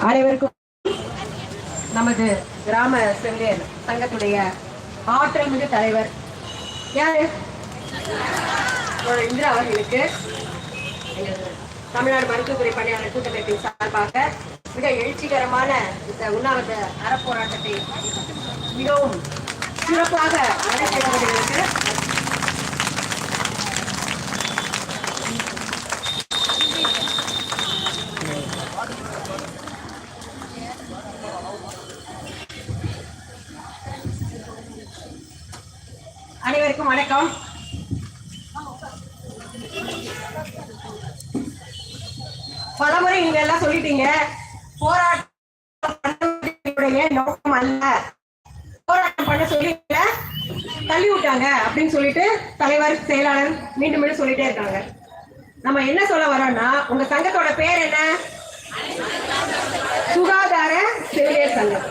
அனைவருக்கும் நமது கிராம செவிலியர் சங்கத்துடைய ஆற்றல் மிகு தலைவர் யாரு? இந்திரா அவர்களுக்கு தமிழ்நாடு மருத்துவத்துறை பணியாளர் கூட்டமைப்பின் சார்பாக மிக எழுச்சிகரமான இந்த உண்ணாவிரத அறப்போராட்டத்தை மிகவும் சிறப்பாக நடைபெற்றவர்களுக்கு அனைவருக்கும் வணக்கம். பலமுறை நீங்க எல்லாம் சொல்லிட்டீங்க போராட்டம் நோக்கம் அல்ல. போராட்டம் பண்ண சொல்லி தள்ளி விட்டாங்க அப்படின்னு சொல்லிட்டு தலைவர் செயலாளர் மீண்டும் மீண்டும் சொல்லிட்டே இருக்காங்க. நம்ம என்ன சொல்ல வரோம்னா உங்க சங்கத்தோட பேர் என்ன? சுகாதார செவிலியர் சங்கம்.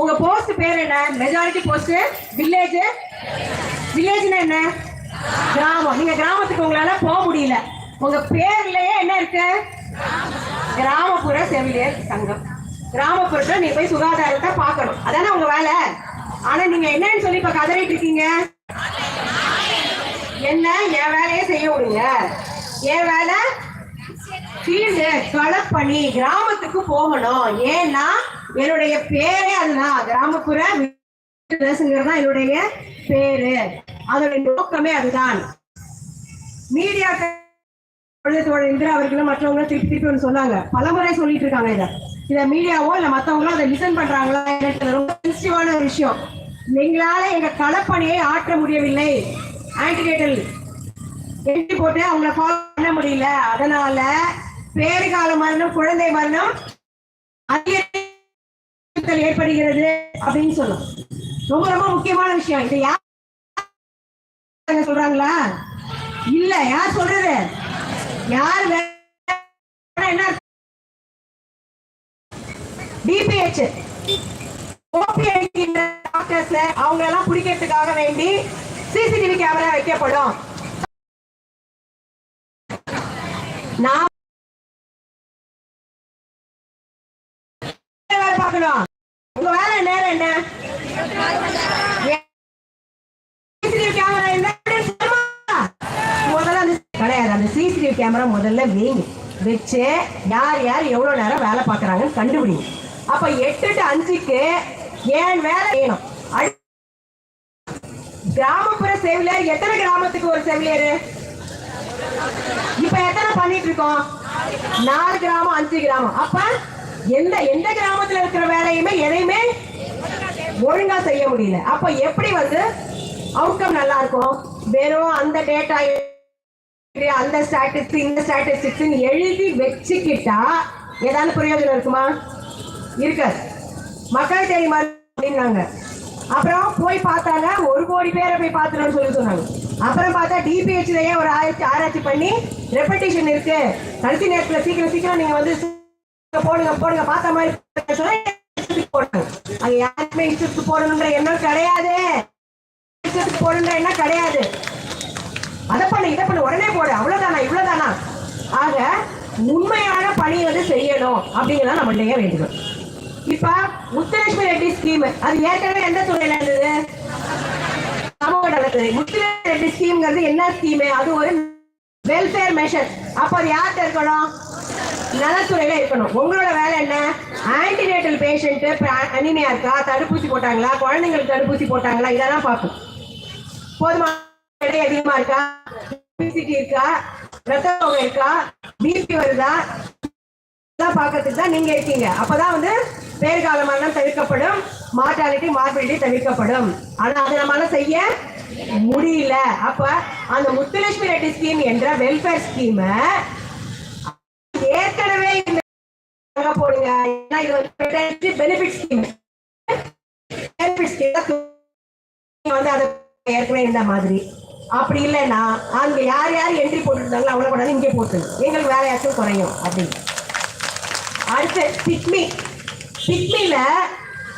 உங்க போஸ்ட் பேர் என்ன? மெஜாரிட்டி போஸ்ட் வில்லேஜ் வில்லேஜ்னா என்ன? கிராமம். நீங்க கிராமத்துக்கு உங்களால போக முடியல. உங்க பேர்லயே என்ன இருக்கு? கிராமப்புற செவிலியர் சங்கம். கிராமப்புறத்துல நீ போய் சுகாதாரத்தை பார்க்கணும். அதானே உங்க வேலை. ஆனா நீங்க என்னன்னு சொல்லி இப்ப கதறிட்டு இருக்கீங்க? என்ன? என் வேலையை செய்ய விடுங்க. என் வேலை ஃபீல்டு களப்பணி கிராமத்துக்கு போகணும். ஏன்னா என்னுடைய பேரே அதுதான். கிராமப்புற வில்லேஜ்ங்கிறது தான் என்னுடைய பேரு. அதோட நோக்கமே அதுதான். மீடியா தோழர் இந்திரா அவர்களும் மற்றவங்களும் திருப்பி திருப்பி ஒன்று சொன்னாங்க. பலமுறை சொல்லிட்டு இருக்காங்க இதை. இதை மீடியாவோ இல்லை மற்றவங்களோ அதை லிசன் பண்றாங்களா? எனக்கு ரொம்ப சென்சிட்டிவான ஒரு விஷயம். எங்களால எங்க களப்பணியை ஆற்ற முடியவில்லை. ஆன்டிடேட்டல் எழுதி போட்டு அவங்கள ஃபாலோ பண்ண முடியல. அதனால பேறுகால மரணம் குழந்தை மரணம் அதிக ஏற்படுகிறது அப்படின்னு சொல்லும் ரொம்ப ரொம்ப முக்கியமான விஷயம். இது யார் சொல்றாங்களா? இல்ல யார் சொல்றது? யார் என்ன டிபிஹெச் ஓபிஐடி டாக்டர்ஸ் அவங்க எல்லாம் பிடிக்கிறதுக்காக வேண்டி சிசிடிவி கேமரா வைக்கப்படும். நான் பார்க்கணும் உங்க வேலை நேரம் என்ன? முதல்ல அந்த கிடையாது அந்த சிசிடிவி கேமரா முதல்ல வைங்க. வச்சு யார் யார் எவ்வளவு நேரம் வேலை பார்க்கறாங்கன்னு கண்டுபிடிங்க. அப்ப எட்டு டு அஞ்சுக்கு ஏன் வேலை வேணும் கிராமப்புற செவிலியர் எத்தனை கிராமத்துக்கு ஒரு செவிலியர்? இப்ப எத்தனை பண்ணிட்டு இருக்கோம்? நாலு கிராமம் அஞ்சு கிராமம். அப்ப எந்த எந்த கிராமத்துல இருக்கிற வேலையுமே எதையுமே ஒழுங்கா செய்ய முடியல. அப்ப எப்படி வந்து அவுட்கம் நல்லா இருக்கும்? வெறும் அந்த டேட்டா அந்த ஸ்டாட்டிஸ்டிக் இந்த ஸ்டாட்டிஸ்டிக்ஸ் எழுதி வச்சுக்கிட்டா ஏதாவது பிரயோஜனம் இருக்குமா? இருக்காது. மக்கள் தெரியுமா அப்படின்னாங்க. அப்புறம் போய் பார்த்தாங்க ஒரு கோடி பேரை போய் பார்த்துருன்னு சொல்லி சொன்னாங்க. அப்புறம் பார்த்தா டிபிஹெச்லயே ஒரு ஆராய்ச்சி ஆராய்ச்சி பண்ணி ரெப்படேஷன் இருக்கு. கடைசி நேரத்தில் சீக்கிரம் சீக்கிரம் நீங்க வந்து போடுங்க போடுங்க பார்த்த மாதிரி சொன்னா அங்க யாருக்குமே இஷ்டத்துக்கு போடணுன்ற எண்ணம் கிடையாது. இஷ்டத்துக்கு போடணுன்ற எண்ணம் கிடையாது. அதை பண்ணு இதை பண்ணு உடனே போடு. அவ்வளவுதானா இவ்வளவுதானா? ஆக உண்மையான பணி வந்து செய்யணும் அப்படிங்கிறத நம்மளுடைய வேண்டும் இப்ப முத்துலட்சுமி ரெட்டி ஸ்கீம் அது ஏற்கனவே எந்த துறையில இருந்தது? சமூக நலத்துறை. முத்துலட்சுமி ரெட்டி ஸ்கீம்ங்கிறது என்ன ஸ்கீம் அது ஒரு வெல்ஃபேர் மெஷர் அப்ப அது யார்கிட்ட இருக்கணும்? நலத்துறையில இருக்கணும் உங்களோட வேலை என்ன? ஆன்டிநேட்டல் பேஷண்ட் அனிமையா இருக்கா? தடுப்பூசி போட்டாங்களா? குழந்தைங்களுக்கு தடுப்பூசி போட்டாங்களா? இதெல்லாம் பார்க்கும் போதுமான எடை அதிகமா இருக்கா? obesity இருக்கா? ரத்த சோகை இருக்கா? பிபி வருதா? இதெல்லாம் பார்க்கறதுக்கு தான் நீங்க இருக்கீங்க. அப்பதான் வந்து பேறுகால மரணம் தவிர்க்கப்படும். மார்டாலிட்டி மார்பிலிட்டி தவிர்க்கப்படும். ஆனா அதை நம்மளால செய்ய முடியல. அப்ப அந்த முத்துலட்சுமி ரெட்டி ஸ்கீம் என்ற வெல்ஃபேர் ஸ்கீமை ஏற்கனவே இந்த போடுங்க. ஏன்னா இது வந்து பெனிஃபிட் ஸ்கீம் பெனிஃபிட் ஸ்கீம் வந்து அதை ஏற்கனவே இந்த மாதிரி. அப்படி இல்லைன்னா அங்க யார் யார் என்ட்ரி போட்டுருந்தாங்களோ அவ்வளவு கொண்டாந்து இங்கே போட்டு எங்களுக்கு வேலையாச்சும் குறையும் அப்படின்னு. அடுத்து பிக்மி பிக்மில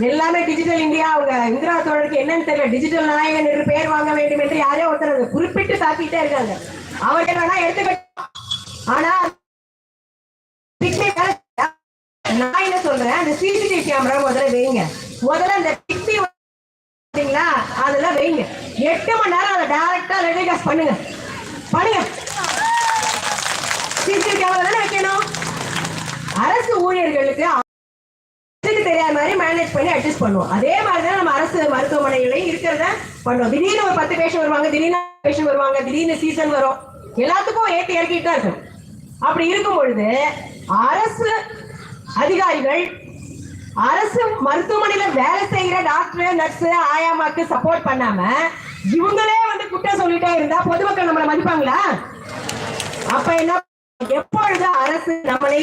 எல்லாமே டிஜிட்டல் இந்தியா அவங்க இந்திரா தோழருக்கு என்னன்னு தெரியல. டிஜிட்டல் நாயகன் என்று பெயர் வாங்க வேண்டும் என்று யாரோ ஒருத்தர் அதை குறிப்பிட்டு தாக்கிட்டே இருக்காங்க. அவர் என்னன்னா எடுத்துக்கிட்டோம். ஆனா நான் என்ன சொல்றேன்? அந்த சிசிடிவி கேமரா முதல்ல வைங்க. முதல்ல அந்த பிக்சி பார்த்தீங்களா? அதெல்லாம் வைங்க. எட்டு மணி நேரம் அதை டைரக்டா ரெடிகாஸ்ட் பண்ணுங்க. பண்ணுங்க. சிசிடிவி கேமரா தானே வைக்கணும்? அரசு ஊழியர்களுக்கு இதுக்கு தெரியாத மாதிரி மேனேஜ் பண்ணி அட்ஜஸ்ட் பண்ணுவோம். அதே மாதிரி தான் நம்ம அரசு மருத்துவமனைகளையும் இருக்கிறத பண்ணுவோம். திடீர்னு ஒரு பத்து பேஷன் வருவாங்க திடீர்னு பேஷன் வருவாங்க திடீர்னு சீசன் வரும். எல்லாத்துக்கும் ஏற்றி இறக்கிட்டு தான் இருக்கும் அப்படி இருக்கும் பொழுது அரசு அதிகாரிகள் அரசு மருத்துவமனையில வேலை செய்யற டாக்டர் நர்ஸ் ஆயாமாக்கு சப்போர்ட் பண்ணாம இவங்களே வந்து குற்றம் சொல்லிட்டே இருந்தா பொதுமக்கள் நம்மளை மதிப்பாங்களா? அப்ப என்ன எப்பொழுது அரசு நம்மளை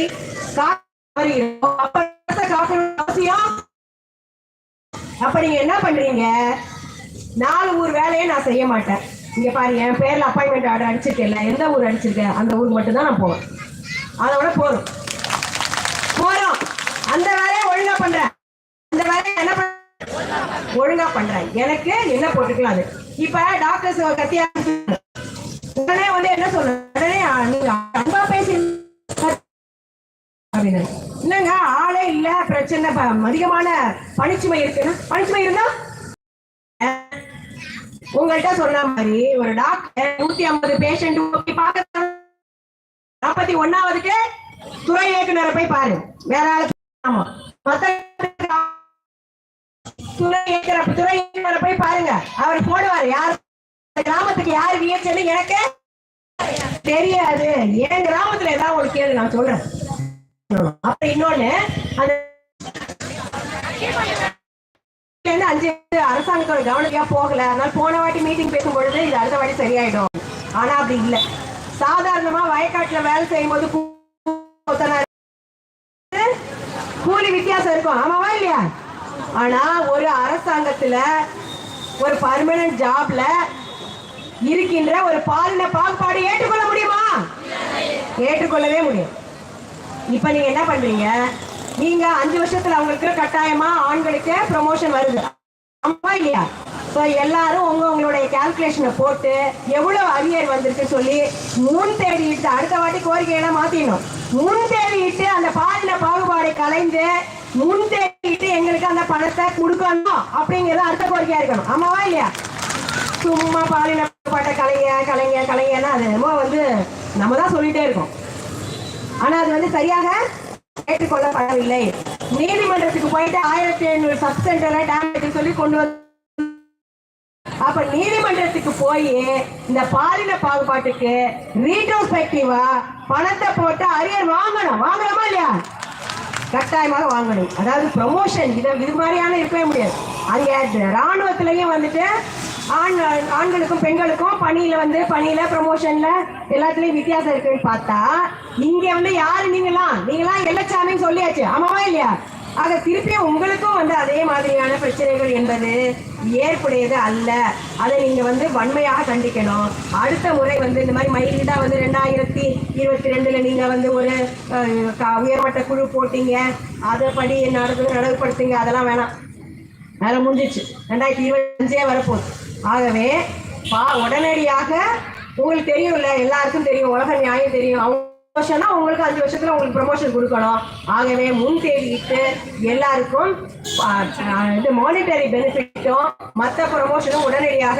அரசை அவசியம். அப்ப நீங்க என்ன பண்றீங்க? நாலு ஊர் வேலையை நான் செய்ய மாட்டேன். இங்க பாரு என் பேர்ல அப்பாயின்மெண்ட் ஆர்டர் அடிச்சிருக்கேன் எந்த ஊர் அடிச்சிருக்கேன் அந்த ஊர் மட்டும் தான் நான் போவேன். அதோட போதும் போறோம். அந்த வேலையை ஒழுங்கா பண்றேன் அந்த வேலையை என்ன பண்ற ஒழுங்கா பண்றேன் எனக்கு என்ன போட்டுக்கலாம் அது? இப்ப டாக்டர்ஸ் கத்தியா உடனே வந்து என்ன சொல்ற உடனே நீங்க அன்பா பேசி அப்படின்னு. ஆளே இல்ல. பிரச்சனை. அதிகமான பணிச்சுமை இருக்குன்னா பணிச்சுமை இருந்தா? உங்கள்கிட்ட சொன்ன மாதிரி ஒரு டாக்டர் நூத்தி ஐம்பது பேஷண்ட் நாற்பத்தி ஒன்னாவதுக்கு துறை இயக்குனரை போய் பாரு. வேற ஆளு ஆமா. மத்த துறை இயக்குனர் துறை இயக்குனரை போய் பாருங்க. அவர் போடுவார். யார் கிராமத்துக்கு யார் வியச்சன்னு எனக்கு தெரியாது. என் கிராமத்துல ஏதாவது ஒரு கேளு நான் சொல்றேன். அப்ப இன்னொன்னு அந்த அஞ்சு அரசாங்கத்தோட கவனத்தையா போகல. அதனால போன வாட்டி மீட்டிங் பேசும் பொழுது இது அடுத்த வாட்டி சரியாயிடும். ஆனா அப்படி இல்ல. சாதாரணமா வயக்காட்டுல வேலை செய்யும் போது வித்தியாசம் இருக்கும். ஆமாவா இல்லையா? ஆனா ஒரு அரசாங்கத்துல ஒரு பர்மனன்ட் ஜாப்ல இருக்கின்ற ஒரு பாலின பாகுபாடு ஏற்றுக்கொள்ள முடியுமா? ஏற்றுக்கொள்ளவே முடியும் இப்ப நீங்க என்ன பண்றீங்க? நீங்க அஞ்சு வருஷத்துல அவங்களுக்கு கட்டாயமா ஆண்களுக்கு ப்ரமோஷன் வருது. ஆமா இல்லையா? ஸோ எல்லாரும் உங்க உங்களுடைய கால்குலேஷனை போட்டு எவ்வளவு அரியர் வந்திருக்கு சொல்லி முன் தேடிட்டு அடுத்த வாட்டி கோரிக்கையெல்லாம் மாத்திடணும். முன் தேடிட்டு அந்த பாலின பாகுபாடை கலைந்து முன் தேடிட்டு எங்களுக்கு அந்த பணத்தை கொடுக்கணும் அப்படிங்கிறது அடுத்த கோரிக்கையா இருக்கணும். ஆமாவா இல்லையா? சும்மா பாலினப்பட்ட கலைங்க கலைங்க கலைங்கன்னா அது என்னமோ வந்து நம்ம தான் சொல்லிட்டே இருக்கோம். ஆனா அது வந்து சரியாக ஏற்றுக்கொள்ளப்படவில்லை. நீதிமன்றத்துக்கு போயிட்டு ஆயிரத்தி ஐநூறு சப் சென்டர்ல டேமேஜ் சொல்லி கொண்டு வந்து அப்ப நீதிமன்றத்துக்கு போய் இந்த பாலின பாகுபாட்டுக்கு ரீட்ரோஸ்பெக்டிவா பணத்தை போட்டு அரியர் வாங்கணும். வாங்கணுமா இல்லையா? கட்டாயமாக வாங்கணும். அதாவது ப்ரொமோஷன் இது இது மாதிரியான இருக்கவே முடியாது. அங்கே ராணுவத்திலையும் வந்துட்டு ஆண் ஆண்களுக்கும் பெண்களுக்கும் பணியில் வந்து பணியில் ப்ரொமோஷனில் எல்லாத்துலேயும் வித்தியாசம் இருக்குன்னு பார்த்தா இங்கே வந்து யார் நீங்களாம்? நீங்களாம் எல்லச்சாமின்னு சொல்லியாச்சு. ஆமாவா இல்லையா? ஆக திருப்பியும் உங்களுக்கும் வந்து அதே மாதிரியான பிரச்சனைகள் என்பது ஏற்புடையது அல்ல. அதை நீங்கள் வந்து வன்மையாக கண்டிக்கணும். அடுத்த முறை வந்து இந்த மாதிரி மைல்டா வந்து ரெண்டாயிரத்தி இருபத்தி ரெண்டில் நீங்கள் வந்து ஒரு உயர்மட்ட குழு போட்டீங்க. அதை படி நடந்து நடவுப்படுத்துங்க அதெல்லாம் வேணாம். வேலை முடிஞ்சிச்சு. ரெண்டாயிரத்தி இருபத்தஞ்சே வரப்போகுது. ஆகவே பா உடனடியாக உங்களுக்கு தெரியும்ல எல்லாருக்கும் தெரியும். உலக நியாயம் தெரியும். அவங்க வருஷம்னா உங்களுக்கு அஞ்சு வருஷத்துல உங்களுக்கு ப்ரமோஷன் கொடுக்கணும். ஆகவே முன் தேதியிட்டு எல்லாருக்கும் இது மானிட்டரி பெனிஃபிட்டும் மற்ற ப்ரொமோஷனும் உடனடியாக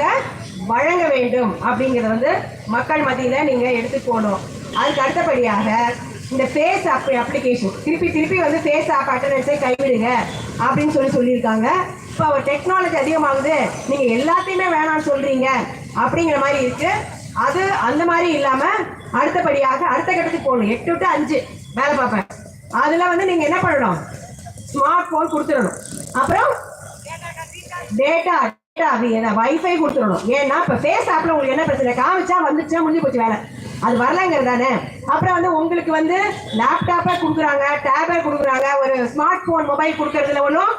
வழங்க வேண்டும் அப்படிங்கிறத வந்து மக்கள் மத்தியில நீங்க எடுத்து போகணும். அதுக்கு அடுத்தபடியாக இந்த ஃபேஸ் ஆப் அப்ளிகேஷன் திருப்பி திருப்பி வந்து ஃபேஸ் ஆப் அட்டண்டன்ஸை கைவிடுங்க அப்படின்னு சொல்லி சொல்லியிருக்காங்க. இப்போ அவர் டெக்னாலஜி அதிகமாகுது நீங்கள் எல்லாத்தையுமே வேணாம்னு சொல்கிறீங்க அப்படிங்கிற மாதிரி இருக்குது அது அந்த மாதிரி இல்லாம அடுத்தபடியாக அடுத்த கட்டத்துக்கு போகணும். எட்டு விட்டு அஞ்சு வேலை பார்ப்பேன். அதுல வந்து நீங்க என்ன பண்ணணும்? ஸ்மார்ட் போன் கொடுத்துடணும். அப்புறம் டேட்டா டேட்டா வைஃபை கொடுத்துடணும். ஏன்னா இப்போ ஃபேஸ் ஆப்ல உங்களுக்கு என்ன பிரச்சனை? காமிச்சா வந்துச்சா முடிஞ்சு போச்சு வேலை. அது வரலங்கிறது தானே? அப்புறம் வந்து உங்களுக்கு வந்து லேப்டாப்பை கொடுக்குறாங்க டேபை கொடுக்குறாங்க ஒரு ஸ்மார்ட் போன் மொபைல் கொடுக்கறதுல ஒன்றும்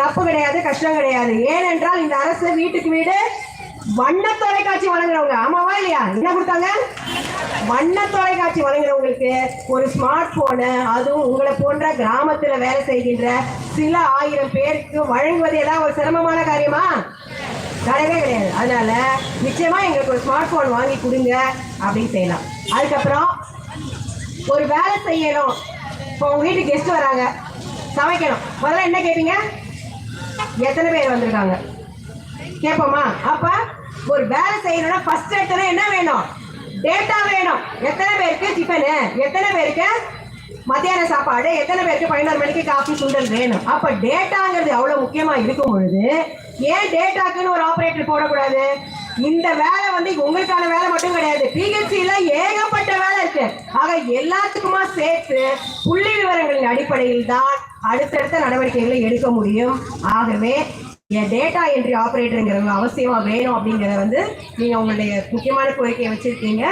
தப்பு கிடையாது கஷ்டம் கிடையாது. ஏனென்றால் இந்த அரசு வீட்டுக்கு வீடு வண்ண தொலைக்காட்சி வழங்குறவங்க. ஆமாவா இல்லையா? என்ன கொடுத்தாங்க? வண்ண தொலைக்காட்சி வழங்குறவங்களுக்கு ஒரு ஸ்மார்ட் போனு அதுவும் உங்களை போன்ற கிராமத்துல வேலை செய்கின்ற சில ஆயிரம் பேருக்கு வழங்குவது ஏதாவது ஒரு சிரமமான காரியமா? கிடையவே கிடையாது. அதனால நிச்சயமா எங்களுக்கு ஒரு ஸ்மார்ட் போன் வாங்கி கொடுங்க அப்படின்னு செய்யலாம். அதுக்கப்புறம் ஒரு வேலை செய்யணும். இப்போ உங்க வீட்டுக்கு கெஸ்ட் வராங்க. சமைக்கணும். முதல்ல என்ன கேட்பீங்க எத்தனை பேர் வந்திருக்காங்க? கேட்போமா அப்ப ஒரு வேலை செய்யணும்னா ஃபர்ஸ்ட் எடுத்தோன்னே என்ன வேணும்? டேட்டா வேணும். எத்தனை பேருக்கு? டிஃபனு எத்தனை பேருக்கு? மத்தியான சாப்பாடு. எத்தனை பேருக்கு? பதினோரு மணிக்கு காஃபி சுண்டல் வேணும். அப்ப டேட்டாங்கிறது அவ்வளவு முக்கியமா இருக்கும் பொழுது ஏன் டேட்டாக்குன்னு ஒரு ஆப்ரேட்டர் போடக்கூடாது? இந்த வேலை வந்து உங்களுக்கான வேலை மட்டும் கிடையாது. பிஹெச்சில ஏகப்பட்ட வேலை இருக்கு. ஆக எல்லாத்துக்குமா சேர்த்து புள்ளி விவரங்களின் அடிப்படையில் தான் அடுத்தடுத்த நடவடிக்கைகளை எடுக்க முடியும். ஆகவே டேட்டா என்ட்ரி ஆப்ரேட்டருங்கிறவங்க அவசியமா வேணும் அப்படிங்கிறத வந்து நீங்க உங்களுடைய முக்கியமான கோரிக்கையை வச்சிருக்கீங்க.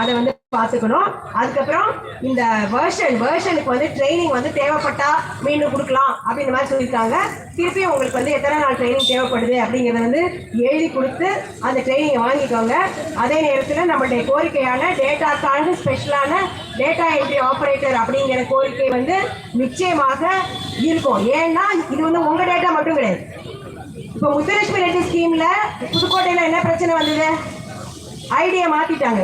அதை வந்து பார்த்துக்கணும். அதுக்கப்புறம் இந்த வேர்ஷன் வேர்ஷனுக்கு வந்து ட்ரைனிங் வந்து தேவைப்பட்டா மீண்டும் கொடுக்கலாம் அப்படின்ற மாதிரி சொல்லியிருக்காங்க. திருப்பி உங்களுக்கு வந்து எத்தனை நாள் ட்ரைனிங் தேவைப்படுது அப்படிங்கிறத வந்து எழுதி கொடுத்து அந்த ட்ரைனிங்கை வாங்கிக்கோங்க. அதே நேரத்தில் நம்மளுடைய கோரிக்கையான டேட்டாக்கான ஸ்பெஷலான டேட்டா என்ட்ரி ஆப்ரேட்டர் அப்படிங்கிற கோரிக்கை வந்து நிச்சயமாக இருக்கும். ஏன்னா இது வந்து உங்கள் டேட்டா மட்டும் கிடையாது. இப்போ முத்துலட்சுமி ரெட்டி ஸ்கீம்ல புதுக்கோட்டையில என்ன பிரச்சனை வந்தது? ஐடியா மாத்திட்டாங்க.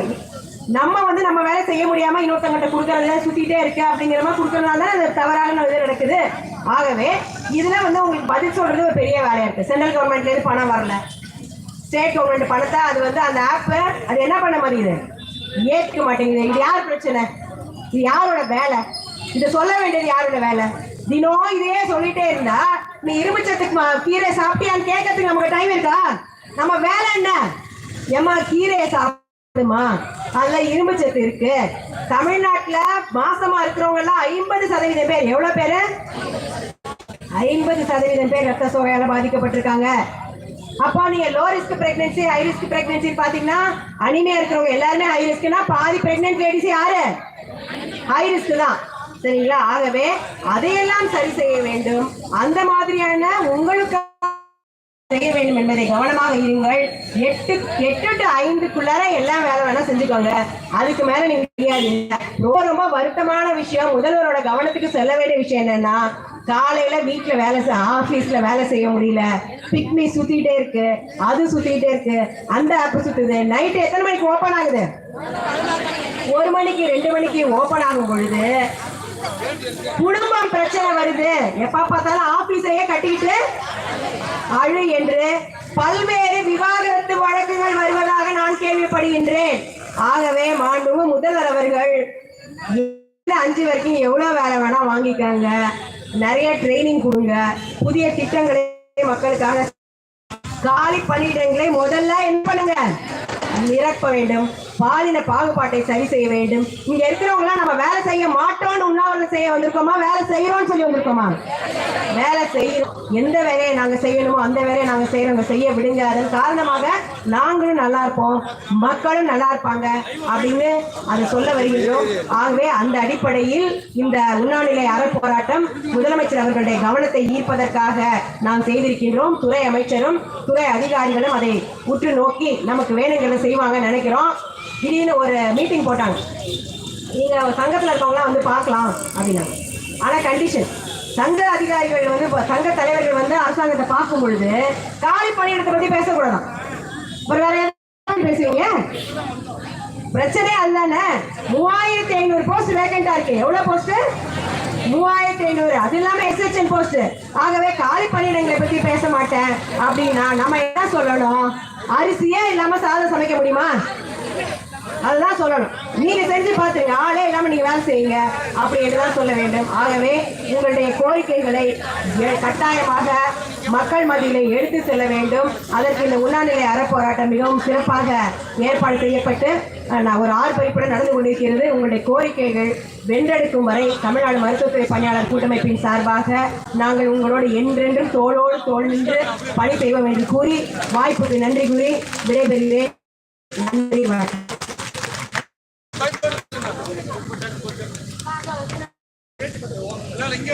நம்ம வந்து நம்ம வேலை செய்ய முடியாம இன்னொருத்தங்கிட்ட கொடுக்கறதுல சுத்திட்டே இருக்கு அப்படிங்கிற மாதிரி கொடுக்கறதுனால தான் அது தவறான இது நடக்குது. ஆகவே இதுல வந்து உங்களுக்கு பதில் சொல்றது ஒரு பெரிய வேலையா இருக்கு. சென்ட்ரல் கவர்மெண்ட்ல இருந்து பணம் வரல. ஸ்டேட் கவர்மெண்ட் பணத்தை அது வந்து அந்த ஆப்பை அது என்ன பண்ண மாட்டேங்குது ஏற்க மாட்டேங்குது. இது யார் பிரச்சனை? இது யாரோட வேலை? இதை சொல்ல வேண்டியது யாரோட வேலை? தினம் இதே சொல்லிட்டே இருந்தா நீ இரும்புச்சத்துக்கு கீரை சாப்பிட்டியான்னு கேட்கறதுக்கு நமக்கு டைம் இருக்கா? நம்ம வேலை என்ன? ஏம்மா கீரையை சாப்பிடுமா? அதுல இரும்புச்சத்து இருக்கு. தமிழ்நாட்டுல மாசமா இருக்கிறவங்க எல்லாம் ஐம்பது சதவீதம் பேர். எவ்வளவு பேரு? ஐம்பது சதவீதம் பேர் ரத்த சோகையால பாதிக்கப்பட்டிருக்காங்க. அப்போ நீங்க low risk pregnancy high risk pregnancy பாத்தீங்கன்னா அனிமையா இருக்கிறவங்க எல்லாருமே ஹை ரிஸ்க்னா பாதி பிரெக்னன்ட் லேடிஸ் யாரு? ஹை ரிஸ்க் தான். சரிங்களா ஆகவே அதையெல்லாம் சரி செய்ய வேண்டும். அந்த மாதிரியான உங்களுக்கு செய்ய வேண்டும் என்பதை கவனமாக இருங்கள். எட்டு எட்டு டு ஐந்துக்குள்ளார எல்லாம் வேலை வேணா செஞ்சுக்கோங்க. அதுக்கு மேல நீங்க முடியாது. ரொம்ப ரொம்ப வருத்தமான விஷயம். முதல்வரோட கவனத்துக்கு செல்ல வேண்டிய விஷயம் என்னன்னா காலையில வீட்டுல வேலை ஆபீஸ்ல வேலை செய்ய முடியல. பிக்னி சுத்திட்டே இருக்கு. அது சுத்திட்டே இருக்கு. அந்த ஆப் சுத்துது. நைட் எத்தனை மணிக்கு ஓபன் ஆகுது? ஒரு மணிக்கு ரெண்டு மணிக்கு ஓபன் ஆகும் பொழுது குடும்பம் பிரச்சனை வருது. எப்ப பார்த்தாலும் ஆபீஸையே கட்டிக்கிட்டு அழு என்று பல்வேறு விவாகரத்து வழக்குகள் வருவதாக நான் கேள்விப்படுகின்றேன். ஆகவே மாண்புமிகு முதல்வர் அவர்கள் அஞ்சு வரைக்கும் எவ்வளவு வேலை வேணா வாங்கிக்காங்க. நிறைய ட்ரைனிங் கொடுங்க. புதிய திட்டங்களை மக்களுக்காக காலி பணியிடங்களை முதல்ல என்ன பண்ணுங்க? நிரப்ப வேண்டும். பாலின பாகுபாட்டை சரி செய்ய வேண்டும். இங்க இருக்கிறவங்கலாம் நம்ம வேலை செய்ய மாட்டோம்னு உண்ணாவிரதம் செய்ய வந்திருக்கோமா? வேலை செய்யறோம்னு சொல்லி வந்திருக்கோமா? வேலை செய்யறோம் எந்த வேலையை நாங்க செய்யணுமோ அந்த வேலையை நாங்க செய்யறவங்க செய்ய விடுங்க அதன் காரணமாக நாங்களும் நல்லா இருப்போம். மக்களும் நல்லா இருப்பாங்க அப்படின்னு அதை சொல்ல வருகின்றோம். ஆகவே அந்த அடிப்படையில் இந்த உண்ணாநிலை அறப்போராட்டம் முதலமைச்சர் அவர்களுடைய கவனத்தை ஈர்ப்பதற்காக நாம் செய்திருக்கின்றோம். துறை அமைச்சரும் துறை அதிகாரிகளும் அதை உற்று நோக்கி நமக்கு வேணுங்கிறத செய்வாங்க நினைக்கிறோம். திடீர்னு ஒரு மீட்டிங் போட்டாங்க. நீங்கள் சங்கத்தில் இருக்கவங்களாம் வந்து பார்க்கலாம் அப்படின்னாங்க. ஆனால் கண்டிஷன் சங்க அதிகாரிகள் வந்து இப்போ சங்க தலைவர்கள் வந்து அரசாங்கத்தை பார்க்கும் பொழுது காலி பணியிடத்தை பற்றி பேசக்கூடாதான். அப்புறம் வேற பேசுவீங்க பிரச்சனை அதுதானே மூவாயிரத்தி ஐநூறு போஸ்ட் வேகண்டா இருக்கு. எவ்வளவு போஸ்ட் மூவாயிரத்தி ஐநூறு. அது இல்லாம எஸ்எச்என் போஸ்ட் ஆகவே காலி பணியிடங்களை பத்தி பேச மாட்டேன் அப்படின்னா நம்ம என்ன சொல்லணும்? அரிசியே இல்லாம சாதம் சமைக்க முடியுமா? அதுதான் சொல்லணும். நீங்க செஞ்சு பார்த்துங்க. ஆளே இல்லாம நீங்க வேலை செய்யுங்க அப்படி என்றுதான் சொல்ல வேண்டும். ஆகவே உங்களுடைய கோரிக்கைகளை கட்டாயமாக மக்கள் மத்தியிலே எடுத்து செல்ல வேண்டும். அதற்கு இந்த உண்ணாநிலை அறப்போராட்டம் மிகவும் சிறப்பாக ஏற்பாடு செய்யப்பட்டு நான் ஒரு ஆர்ப்பரிப்புடன் நடந்து கொண்டிருக்கிறது. உங்களுடைய கோரிக்கைகள் வென்றெடுக்கும் வரை தமிழ்நாடு மருத்துவத்துறை பணியாளர் கூட்டமைப்பின் சார்பாக நாங்கள் உங்களோடு என்றென்றும் தோளோடு தோல் நின்று பணி செய்வோம் என்று கூறி வாய்ப்புக்கு நன்றி கூறி விடைபெறுகிறேன். நன்றி வணக்கம் எல்லாம் இங்கே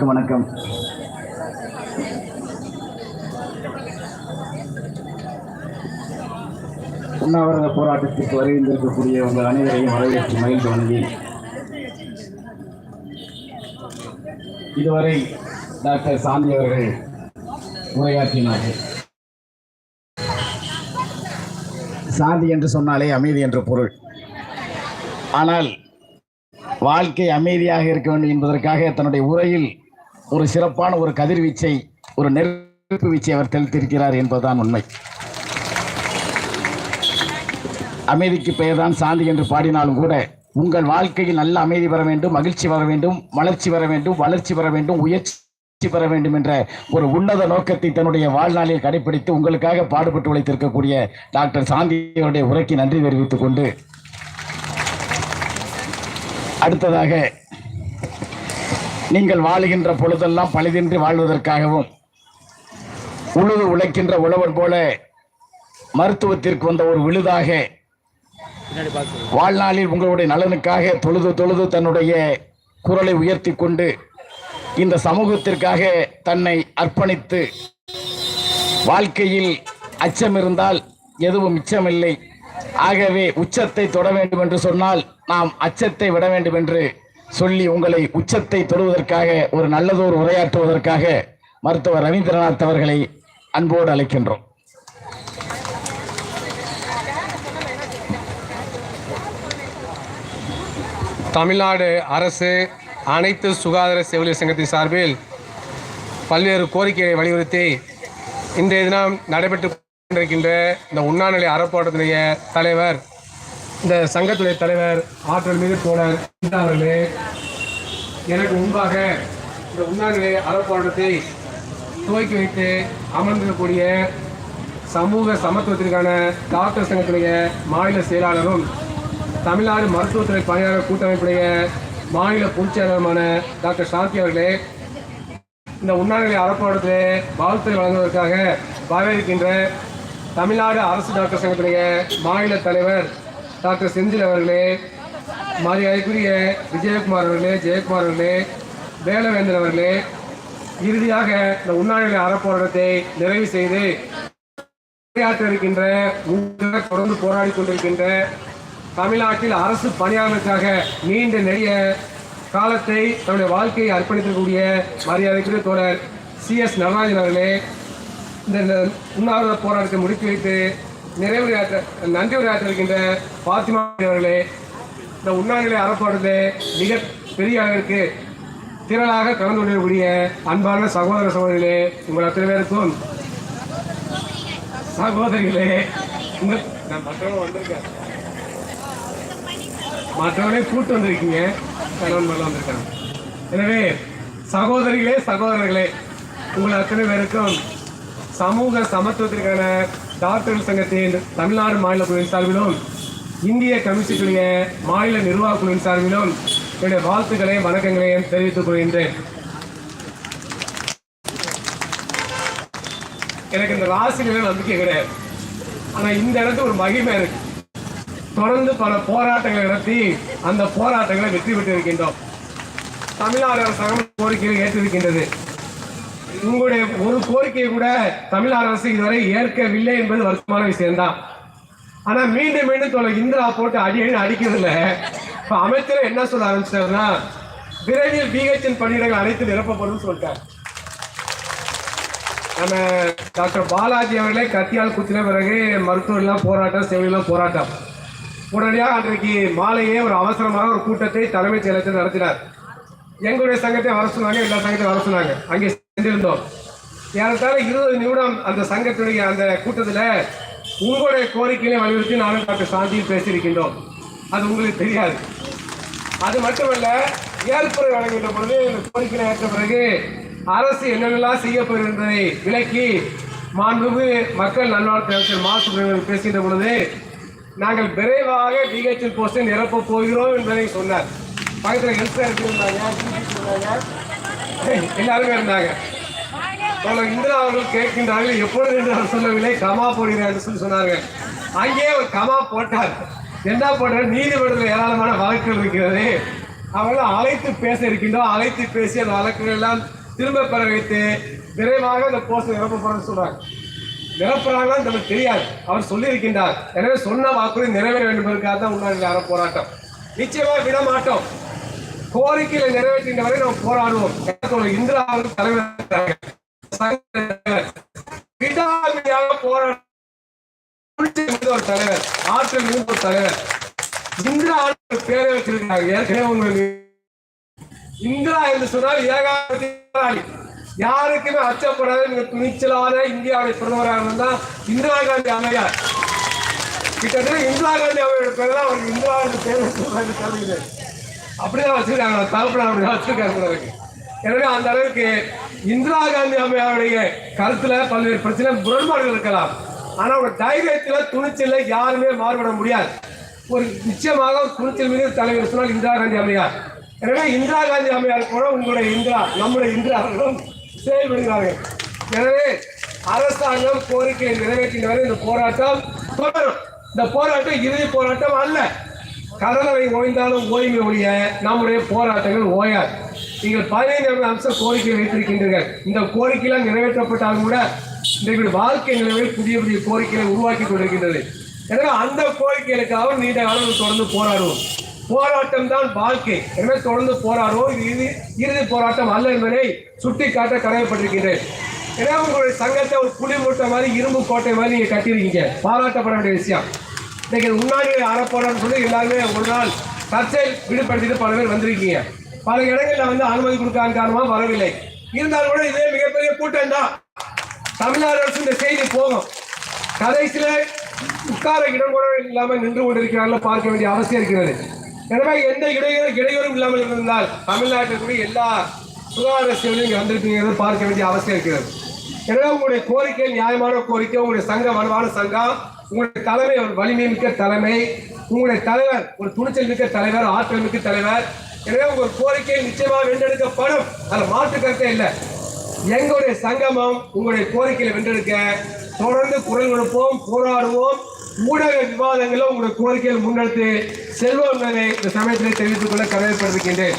அனைவருக்கும் வணக்கம். உண்ணாவிரத போராட்டத்திற்கு வருகின்றிருக்கக்கூடிய உங்கள் அனைவரையும் வரவேற்று மகிழ்ந்து வணங்கி இதுவரை டாக்டர் சாந்தி அவர்கள் உரையாற்றினார்கள். சாந்தி என்று சொன்னாலே அமைதி என்ற பொருள். ஆனால் வாழ்க்கை அமைதியாக இருக்க வேண்டும் என்பதற்காக தன்னுடைய உரையில் ஒரு சிறப்பான ஒரு கதிர்வீச்சை ஒரு நெருப்பு வீச்சை அவர் தெளித்திருக்கிறார் என்பதுதான் உண்மை. அமைதிக்கு பெயர்தான் சாந்தி என்று பாடினாலும் கூட உங்கள் வாழ்க்கையில் நல்ல அமைதி பெற வேண்டும் மகிழ்ச்சி வர வேண்டும் வளர்ச்சி வர வேண்டும் வளர்ச்சி வர வேண்டும் உயர்ச்சி பெற வேண்டும் என்ற ஒரு உன்னத நோக்கத்தை தன்னுடைய வாழ்நாளில் கடைபிடித்து உங்களுக்காக பாடுபட்டு உழைத்திருக்கக்கூடிய டாக்டர் சாந்தியுடைய உரைக்கு நன்றி தெரிவித்துக் கொண்டு அடுத்ததாக நீங்கள் வாழுகின்ற பொழுதெல்லாம் பழுதின்றி வாழ்வதற்காகவும் உழுது உழைக்கின்ற உழவர் போல மருத்துவத்திற்கு வந்த ஒரு விழுதாக வாழ்நாளில் உங்களுடைய நலனுக்காக தொழுது தொழுது தன்னுடைய குரலை உயர்த்தி கொண்டு இந்த சமூகத்திற்காக தன்னை அர்ப்பணித்து வாழ்க்கையில் அச்சம் இருந்தால் எதுவும் மிச்சமில்லை. ஆகவே உச்சத்தை தொட வேண்டும் என்று சொன்னால் நாம் அச்சத்தை விட வேண்டும் என்று சொல்லி உங்களை உச்சத்தை தொடுவதற்காக ஒரு நல்லதோர் உரையாற்றுவதற்காக மருத்துவர் ரவீந்திரநாத் அவர்களை அன்போடு அழைக்கின்றோம். தமிழ்நாடு அரசு அனைத்து சுகாதார செவிலியர் சங்கத்தின் சார்பில் பல்வேறு கோரிக்கைகளை வலியுறுத்தி இன்றைய தினம் நடைபெற்று கொண்டிருக்கின்ற இந்த உண்ணாநிலை அறப்போட்டத்தினுடைய தலைவர் இந்த சங்கத்துடைய தலைவர் ஆற்றல் மீது தோழர் அவர்களே எனக்கு முன்பாக இந்த உண்ணாநிலை அறப்போராட்டத்தை துவக்கி வைத்து அமர்ந்திருக்கக்கூடிய சமூக சமத்துவத்திற்கான டாக்டர் சங்கத்துடைய மாநில செயலாளரும் தமிழ்நாடு மருத்துவத்துறை பணியாளர் கூட்டமைப்புடைய மாநில பொதுச்செயலாளருமான டாக்டர் சாந்தி அவர்களே இந்த உண்ணாநிலை அறப்போராட்டத்திலே வாழ்த்து வழங்குவதற்காக வரவேற்கின்ற தமிழ்நாடு அரசு டாக்டர் சங்கத்துடைய மாநில தலைவர் டாக்டர் செந்தில் அவர்களே மரியாதைக்குரிய விஜயகுமார் அவர்களே ஜெயக்குமார் அவர்களே வேலவேந்தன் அவர்களே இறுதியாக இந்த உண்ணாநிலை அறப்போராட்டத்தை நிறைவு செய்து பணியாற்ற இருக்கின்ற தொடர்ந்து போராடி கொண்டிருக்கின்ற தமிழ்நாட்டில் அரசு பணியாளர்களுக்காக நீண்ட நெடிய காலத்தை தன்னுடைய வாழ்க்கையை அர்ப்பணித்திருக்கக்கூடிய மரியாதைக்குரிய தோழர் சி எஸ் நடராஜன் அவர்களே இந்த உண்ணாவிரத போராட்டத்தை முடித்து வைத்து நிறைவுரையாற்ற நன்றி உரையாற்ற இருக்கின்ற பாத்திமா அவர்களே இந்த உண்ணாநிலை அறப்பாடலே மிக பெரிய அளவிற்கு திரளாக கலந்து கொண்டிருக்கக்கூடிய அன்பான சகோதர சகோதரிகளே உங்கள் அத்தனை பேருக்கும். சகோதரிகளே உங்க- நான் மற்றவங்க வந்திருக்கேன். மற்றவங்களே கூட்டு வந்திருக்கீங்க. கணவன் மேல வந்திருக்காங்க. எனவே சகோதரிகளே சகோதரர்களே உங்கள் அத்தனை பேருக்கும் சமூக சமத்துவத்திற்கான டாக்டர் சங்கத்தின் தமிழ்நாடு மாநில குழுவின் சார்பிலும் இந்திய கம்யூனிஸ்டுடைய மாநில நிர்வாக குழுவின் சார்பிலும் என்னுடைய வாழ்த்துக்களையும் வணக்கங்களையும் தெரிவித்துக் கொள்கின்றேன். எனக்கு இந்த ராசியில நம்பிக்கை கிடையாது. ஆனா இந்த இடத்துல ஒரு மகிமை இருக்கு. தொடர்ந்து பல போராட்டங்களை நடத்தி அந்த போராட்டங்களை வெற்றி பெற்று இருக்கின்றோம் தமிழ்நாடு அரசாங்கம் கோரிக்கையில் ஏற்றிருக்கின்றது. உங்களுடைய ஒரு கோரிக்கையை கூட தமிழ் அரசு இதுவரை ஏற்கவில்லை என்பது வருத்தமான விஷயம்தான். ஆனா மீண்டும் மீண்டும் தொலை இந்திரா போட்டு அடி அடி அடிக்கிறதுல இப்ப அமைச்சர் என்ன சொல்ல ஆரம்பிச்சிட்டாருன்னா விரைவில் பிஹெச்என் பணியிடங்கள் அனைத்து நிரப்பப்படும் சொல்லிட்டார். நம்ம டாக்டர் பாலாஜி அவர்களே கத்தியால் குத்தின பிறகு மருத்துவர்லாம் போராட்டம் செவிலாம் போராட்டம். உடனடியாக அன்றைக்கு மாலையே ஒரு அவசரமாக ஒரு கூட்டத்தை தலைமைச் செயலகத்தில் நடத்தினார். எங்களுடைய சங்கத்தை வர சொன்னாங்க எல்லா சங்கத்தையும் வர சொன்னாங்க. அங்கே சென்றிருந்தோம் ஏறத்தாழ இருபது நிமிடம் அந்த சங்கத்துடைய அந்த கூட்டத்தில் உங்களுடைய கோரிக்கையை வலியுறுத்தி நானும் டாக்டர் சாந்தியும் பேசியிருக்கின்றோம். அது உங்களுக்கு தெரியாது. அது மட்டுமல்ல ஏற்புரை வழங்குகின்ற பொழுது இந்த கோரிக்கையை ஏற்ற பிறகு அரசு என்னென்னலாம் செய்ய போகின்றதை விலக்கி மாண்புமிகு மக்கள் நல்வாழ்வுத்துறை அமைச்சர் மா. சுப்பிரமணியன் பேசுகின்ற பொழுது நாங்கள் விரைவாக டிஹெச்எல் போஸ்டை நிரப்ப போகிறோம் என்பதை சொன்னார். பக்கத்தில் ஹெல்த் இருந்தாங்க இருந்தாங்க. எல்லாருமே இருந்தாங்க. தோழர் இந்திரா அவர்கள் கேட்கின்றார்கள் எப்பொழுது என்று அவர் சொல்லவில்லை? கமா போடுகிறார் என்று சொல்லி சொன்னாங்க அங்கேயே அவர் கமா போட்டார். என்ன போட்டார்? நீதிமன்றத்தில் ஏராளமான வழக்குகள் இருக்கிறது. அவர்கள் அழைத்து பேச இருக்கின்றோம். அழைத்து பேசி அந்த வழக்குகள் எல்லாம் திரும்ப பெற வைத்து விரைவாக அந்த போஸ்ட் நிரப்பப்படும் சொல்றாங்க. நிரப்புறாங்களான்னு நமக்கு தெரியாது. அவர் சொல்லியிருக்கின்றார். எனவே சொன்ன வாக்குறுதி நிறைவேற வேண்டும் என்பதற்காக தான் உண்ணாநிலை போராட்டம். நிச்சயமாக விட மாட்டோம். கோரிக்கைகளை நிறைவேற்றின வரை நாம் போராடுவோம் எனக்கு ஒரு இந்திரா அவர்கள் தலைவர் இருக்கிறாங்க. சங்க தலைவர். விடாமையாக போராட மிகுந்த ஒரு தலைவர் ஆற்றல் மிகுந்த ஒரு தலைவர் இந்திரா ஆளுநர் பேரை வச்சிருக்காங்க ஏற்கனவே உங்களுக்கு இந்திரா என்று சொன்னால் ஏகாதி போராளி. யாருக்குமே அச்சப்படாத மிக துணிச்சலான இந்தியாவுடைய பிரதமராக இருந்தால் இந்திரா காந்தி அம்மையார் கிட்டத்தட்ட இந்திரா காந்தி அவருடைய பேர் தான் அவருக்கு இந்திரா காந்தி பேர் வச்சிருக்காங்க அப்படிதான் வச்சிருக்காங்க. தகப்பன அப்படிதான் வச்சிருக்காங்க அவருக்கு எனவே அந்த அளவுக்கு இந்திரா காந்தி அம்மையாருடைய கருத்துல பல்வேறு பிரச்சனை முரண்பாடுகள் இருக்கலாம். ஆனா அவங்க தைரியத்துல துணிச்சல யாருமே மாறுபட முடியாது. ஒரு நிச்சயமாக துணிச்சல் மீது தலைவர் சொன்னால் இந்திரா காந்தி அம்மையார். எனவே இந்திரா காந்தி அம்மையார் கூட உங்களுடைய இந்திரா நம்முடைய இந்திரா அவர்களும் செயல்படுகிறார்கள் எனவே அரசாங்கம் கோரிக்கையை நிறைவேற்றின வரை இந்த போராட்டம் தொடரும். இந்த போராட்டம் இறுதி போராட்டம் அல்ல. கடலவை ஓய்ந்தாலும் ஓய்மை ஒழிய நம்முடைய போராட்டங்கள் ஓயாது. நீங்கள் பதினைந்து அம்ச கோரிக்கை வைத்திருக்கின்றீர்கள். இந்த கோரிக்கையெல்லாம் நிறைவேற்றப்பட்டாலும் கூட இன்றைக்கு வாழ்க்கை நிலையில் புதிய புதிய கோரிக்கைகளை உருவாக்கி கொண்டிருக்கின்றது. எனவே அந்த கோரிக்கைகளுக்காக நீண்ட காலம் தொடர்ந்து போராடுவோம். போராட்டம் தான் வாழ்க்கை. எனவே தொடர்ந்து போராடுவோம். இது இறுதி இறுதி போராட்டம் அல்ல என்பதை சுட்டி காட்ட கடமைப்பட்டிருக்கின்றேன். எனவே உங்களுடைய சங்கத்தை ஒரு புளி மூட்டை மாதிரி இரும்பு கோட்டை மாதிரி நீங்கள் கட்டியிருக்கீங்க. பாராட்டப்பட வேண்டிய விஷயம். இன்னைக்கு முன்னாடி ஆரப்போறான்னு சொல்லி எல்லாருமே ஒரு நாள் சர்ச்சையில் விடுபடுத்திட்டு பல பேர் வந்திருக்கீங்க. பல இடங்களில் வந்து அனுமதி கொடுக்காத காரணமா வரவில்லை. இருந்தாலும் கூட இதே மிகப்பெரிய கூட்டம் தான். தமிழ்நாடு அரசு இந்த செய்தி போகும். கடைசியில் உட்கார இடம் கூட இல்லாமல் நின்று கொண்டிருக்கிறார்கள் பார்க்க வேண்டிய அவசியம் இருக்கிறது. எனவே எந்த இடையூறு இடையூறும் இல்லாமல் இருந்தால் தமிழ்நாட்டிற்குரிய எல்லா சுகாதார சேவையும் இங்கே வந்திருக்கீங்கிறது பார்க்க வேண்டிய அவசியம் இருக்கிறது. எனவே உங்களுடைய கோரிக்கை நியாயமான கோரிக்கை உங்களுடைய சங்கம் வலுவான சங்கம் உங்களுடைய தலைமை ஒரு வலிமை மிக்க தலைமை உங்களுடைய தலைவர் ஒரு துணிச்சல் மிக்க தலைவர் ஆற்றல் மிக்க தலைவர். எனவே உங்கள் கோரிக்கை நிச்சயமாக வென்றெடுக்கப்படும். அதில் மாற்று கருத்தே இல்லை. எங்களுடைய சங்கமம் உங்களுடைய கோரிக்கையை வென்றெடுக்க தொடர்ந்து குரல் கொடுப்போம் போராடுவோம். ஊடக விவாதங்களில் உங்களுடைய கோரிக்கையில் முன்னெடுத்து செல்வோம் இந்த சமயத்தில் தெரிவித்துக் கொள்ள கடமைப்பட்டிருக்கின்றேன்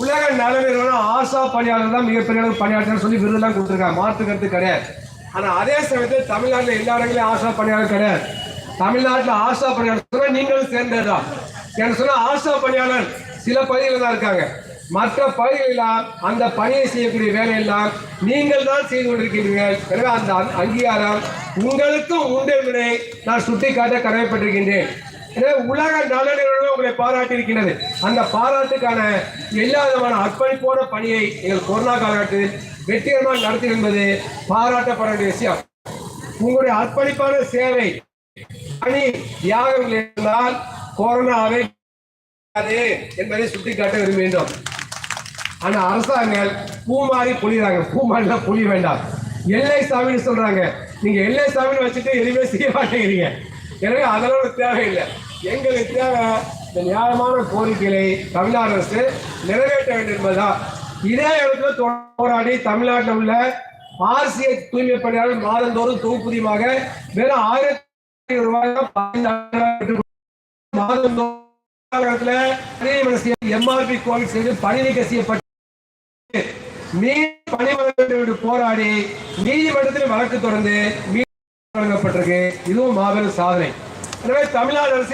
உலக நல நிறுவனம் ஆசா பணியாளர் தான் மிகப்பெரிய அளவு பணியாளர் சொல்லி விருதுலாம் கொடுத்துருக்காங்க. மாற்று கருத்து கிடையாது. ஆனால் அதே சமயத்தில் தமிழ்நாட்டில் எல்லா இடங்களையும் ஆசா பணியாளர் கிடையாது. தமிழ்நாட்டில் ஆசா பணியாளர் சொன்னால் நீங்களும் சேர்ந்ததுதான் என்ன சொன்னால் ஆசா பணியாளர் சில பகுதிகளில் தான் இருக்காங்க. மற்ற பகுதிகளெல்லாம் அந்த பணியை செய்யக்கூடிய வேலையெல்லாம் நீங்கள் தான் செய்து கொண்டிருக்கிறீர்கள் எனவே அந்த அங்கீகாரம் உங்களுக்கும் உண்டு என்பதை நான் சுட்டிக்காட்ட கடமைப்பட்டிருக்கின்றேன். எனவே உலக நலனிகளுடன் உங்களை பாராட்டி இருக்கின்றது. அந்த பாராட்டுக்கான எல்லா விதமான அர்ப்பணிப்போட பணியை எங்கள் கொரோனா காலகட்டத்தில் வெற்றிகரமாக நடத்தி என்பது பாராட்டப்பட வேண்டிய விஷயம். உங்களுடைய அர்ப்பணிப்பான சேவை பணி தியாகங்கள் இருந்தால் கொரோனாவை என்பதை சுட்டிக்காட்ட விரும்புகின்றோம். ஆனா அரசாங்கம் பூமாரி புளிறாங்க பூமாரில புளி வேண்டாம். எல்லை சாமின்னு சொல்றாங்க. நீங்க எல்லை சாமின்னு வச்சுட்டு எதுவுமே செய்ய மாட்டேங்கிறீங்க. எனவே அதெல்லாம் ஒரு தேவையில்லை. எங்களுக்கு தேவை இந்த நியாயமான கோரிக்கைகளை தமிழ்நாடு அரசு நிறைவேற்ற வேண்டும் என்பதுதான். இதே இடத்துல போராடி தமிழ்நாட்டில் உள்ள ஆசிய தூய்மை பணியாளர் மாதந்தோறும் தொகுப்புதியமாக வெறும் ஆயிரத்தி ரூபாய் மாதந்தோறும் எம்ஆர்பி கோவிட் செய்து பணி நீக்க செய்யப்பட்டு மீ பணி போராடி நீதிமன்றத்தில் வழக்கு தொடர்ந்து மீன் வழங்கப்பட்டிருக்கு. இதுவும் மாபெரும் சாதனை. எனவே தமிழ்நாடு அரசு